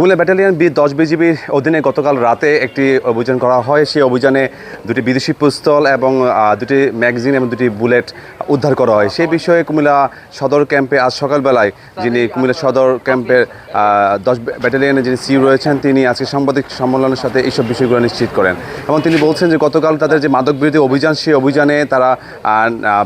Comilla battalion B দশ বিজিবির অধীনে গতকাল রাতে একটি অভিযান করা হয়। সেই অভিযানে দুটি বিদেশি পিস্তল এবং দুটি ম্যাগজিন এবং দুটি বুলেট উদ্ধার করা হয়। সেই বিষয়ে কুমিল্লা সদর ক্যাম্পে আজ সকালবেলায় যিনি কুমিল্লা সদর ক্যাম্পের দশ ব্যাটালিয়নে যিনি সি রয়েছেন, তিনি আজকে সাংবাদিক সম্মেলনের সাথে এইসব বিষয়গুলো নিশ্চিত করেন। এবং তিনি বলছেন যে গতকাল তাদের যে মাদক বিরোধী অভিযান, সেই অভিযানে তারা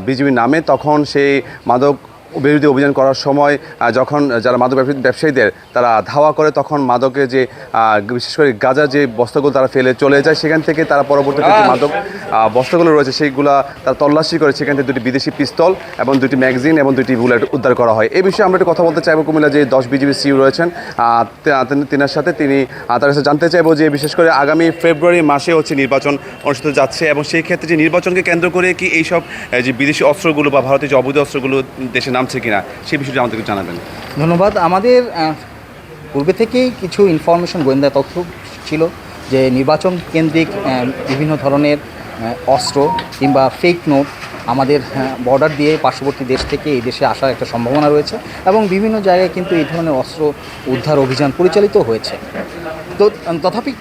বিজিবির নামে তখন সেই মাদক বিরোধী অভিযান করার সময় যখন যারা মাদক ব্যবসা- ব্যবসায়ীদের তারা ধাওয়া করে, তখন মাদকে যে বিশেষ করে গাঁজা যে বস্তাগুলো তারা ফেলে চলে যায়, সেখান থেকে তারা পরবর্তীতে যে মাদক বস্তাগুলো রয়েছে, সেইগুলা তারা তল্লাশি করে, সেখান থেকে দুটি বিদেশি পিস্তল এবং দুটি ম্যাগজিন এবং দুটি বুলেট উদ্ধার করা হয়। এই বিষয়ে আমরা একটু কথা বলতে চাইব। কুমিল্লা যে দশ বিজিবি সিউ রয়েছেন তিনার সাথে তিনি তার কাছে জানতে চাইব যে বিশেষ করে আগামী ফেব্রুয়ারি মাসে হচ্ছে নির্বাচন অনুষ্ঠিত যাচ্ছে এবং সেই ক্ষেত্রে যে নির্বাচনকে কেন্দ্র করে কি এইসব যে বিদেশি অস্ত্রগুলো বা ভারতীয় যে অবৈধ অস্ত্রগুলো দেশে নামছে কিনা, সেই বিষয়টি আমাদেরকে জানাবেন। ধন্যবাদ। আমাদের পূর্বে থেকেই কিছু ইনফরমেশন গোয়েন্দা তথ্য ছিল যে নির্বাচন কেন্দ্রিক বিভিন্ন ধরনের অস্ত্র কিংবা ফেক নোট আমাদের বর্ডার দিয়ে পার্শ্ববর্তী দেশ থেকে এই দেশে আসার একটা সম্ভাবনা রয়েছে এবং বিভিন্ন জায়গায় কিন্তু এই ধরনের অস্ত্র উদ্ধার অভিযান পরিচালিত হয়েছে। তো, তথাপি,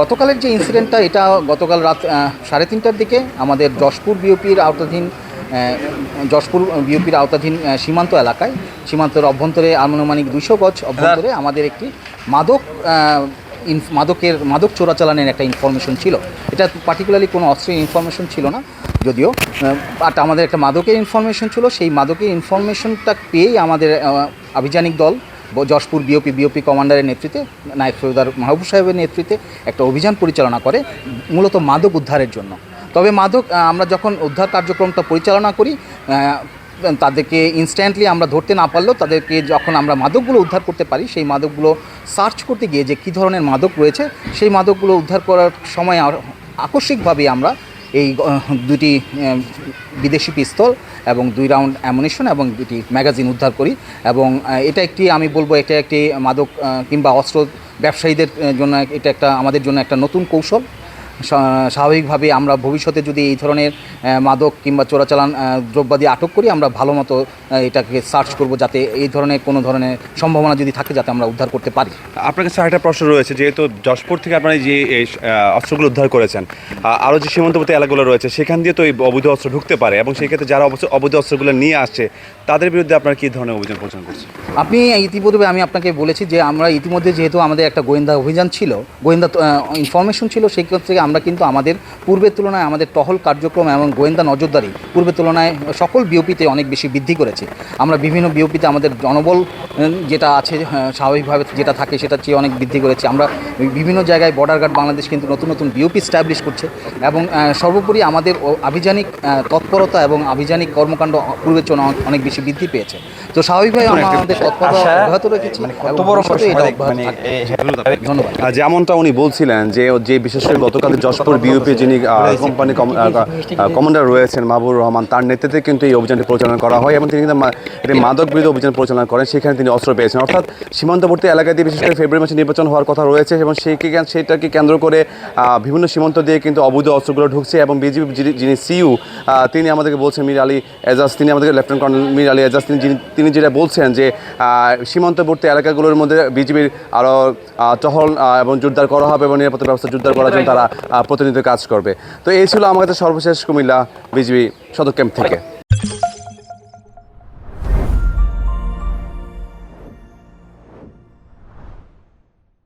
গতকালের যে ইনসিডেন্টটা এটা গতকাল রাত সাড়ে তিনটার দিকে আমাদের যশপুর বিওপির আওতাধীন যশপুর বিওপির আওতাধীন সীমান্ত এলাকায়। সীমান্তের অভ্যন্তরে আনুমানিক দুইশো গজ অভ্যন্তরে আমাদের একটি মাদক মাদকের মাদক চোরাচালানের একটা ইনফরমেশন ছিল। এটা পার্টিকুলারলি কোনো অস্ত্রের ইনফরমেশন ছিল না যদিও বাট আমাদের একটা মাদকের ইনফরমেশন ছিল। সেই মাদকের ইনফরমেশনটা পেয়েই আমাদের আভিযানিক দল যশপুর বিওপি বিওপি কমান্ডারের নেতৃত্বে নায়ক সৈদার মাহবুব সাহেবের নেতৃত্বে একটা অভিযান পরিচালনা করে মূলত মাদক উদ্ধারের জন্য। তবে মাদক আমরা যখন উদ্ধার কার্যক্রমটা পরিচালনা করি তাদেরকে ইনস্ট্যান্টলি আমরা ধরতে না পারলেও তাদেরকে যখন আমরা মাদকগুলো উদ্ধার করতে পারি, সেই মাদকগুলো সার্চ করতে গিয়ে যে কী ধরনের মাদক রয়েছে, সেই মাদকগুলো উদ্ধার করার সময় আকস্মিকভাবে আমরা এই দুটি বিদেশি পিস্তল এবং দুই রাউন্ড অ্যামুনিশন এবং দুটি ম্যাগাজিন উদ্ধার করি এবং এটা একটি, আমি বলব এটা একটি মাদক কিংবা অস্ত্র ব্যবসায়ীদের জন্য এটা একটা, আমাদের জন্য একটা নতুন কৌশল। স্বাভাবিকভাবে আমরা ভবিষ্যতে যদি এই ধরনের মাদক কিংবা চোরাচালান দ্রব্যাদি আটক করি আমরা ভালো মতো এটাকে সার্চ করব যাতে এই ধরনের কোনো ধরনের সম্ভাবনা যদি থাকে যাতে আমরা উদ্ধার করতে পারি। আপনার কাছে একটা প্রশ্ন রয়েছে যেহেতু যশপুর থেকে আপনারা যে এই, অস্ত্রগুলো উদ্ধার করেছেন আরও যে সীমান্তবর্তী এলাকাগুলো রয়েছে সেখান দিয়ে তো এই অবৈধ অস্ত্র ঢুকতে পারে এবং সেই ক্ষেত্রে যারা অবশ্য অবৈধ অস্ত্রগুলো নিয়ে আসছে তাদের বিরুদ্ধে আপনারা কী ধরনের অভিযান পরিচালনা করছেন? আপনি ইতিপূর্বে আমি আপনাকে বলেছি যে আমরা ইতিমধ্যে যেহেতু আমাদের একটা গোয়েন্দা অভিযান ছিল গোয়েন্দা ইনফরমেশন ছিল সেই ক্ষেত্রে আমরা কিন্তু আমাদের পূর্বের তুলনায় আমাদের টহল কার্যক্রম এবং গোয়েন্দা নজরদারি পূর্বের তুলনায় সকল বিওপিতে অনেক বেশি বৃদ্ধি করেছে। আমরা বিভিন্ন বিওপিতে আমাদের জনবল যেটা আছে স্বাভাবিকভাবে যেটা থাকে সেটা চেয়ে অনেক বৃদ্ধি করেছে। আমরা বিভিন্ন জায়গায় বর্ডার গার্ড বাংলাদেশ কিন্তু নতুন নতুন বিওপি স্ট্যাবলিশ করছে এবং সর্বোপরি আমাদের আভিযানিক তৎপরতা এবং আভিযানিক কর্মকাণ্ড পূর্বের চেয়ে অনেক- বেশি বৃদ্ধি পেয়েছে। তো স্বাভাবিকভাবে আমরা আমাদের তৎপরতা অব্যাহত রেখেছি মানে মানে আহ, যেমনটা উনি বলছিলেন যে যে বিশেষ করে গতকাল যশপুর বিউপি যিনি কোম্পানি কমান্ডার রয়েছেন মাহবুর রহমান। তার নেতৃত্বে কিন্তু এই অভিযানটি পরিচালনা করা হয় এবং তিনি কিন্তু একটি মাদক বিরোধী অভিযান পরিচালনা করেন। সেখানে তিনি অস্ত্র পেয়েছেন। অর্থাৎ সীমান্তবর্তী এলাকায় দিয়ে বিশেষ করে ফেব্রুয়ারি মাসে নির্বাচন হওয়ার কথা রয়েছে এবং সেই সেইটাকে কেন্দ্র করে বিভিন্ন সীমান্ত দিয়ে কিন্তু অবৈধ অস্ত্রগুলো ঢুকছে এবং বিজিবি যিনি- সিইউ তিনি আমাদেরকে বলছেন মির আলী এজাজ তিনি আমাদেরকে লেফটেন্যান্ট কর্নেল মির আলী এজাজ তিনি যিনি- তিনি যেটা বলছেন যে সীমান্তবর্তী এলাকাগুলোর মধ্যে বিজিবির আরও টহল এবং জোরদার করা হবে এবং নিরাপত্তা ব্যবস্থা জোরদার করার জন্য তারা আহ, প্রতিনিয়ত কাজ করবে। তো এই ছিল আমার কাছে সর্বশেষ কুমিল্লা বিজিবি সদর ক্যাম্প থেকে।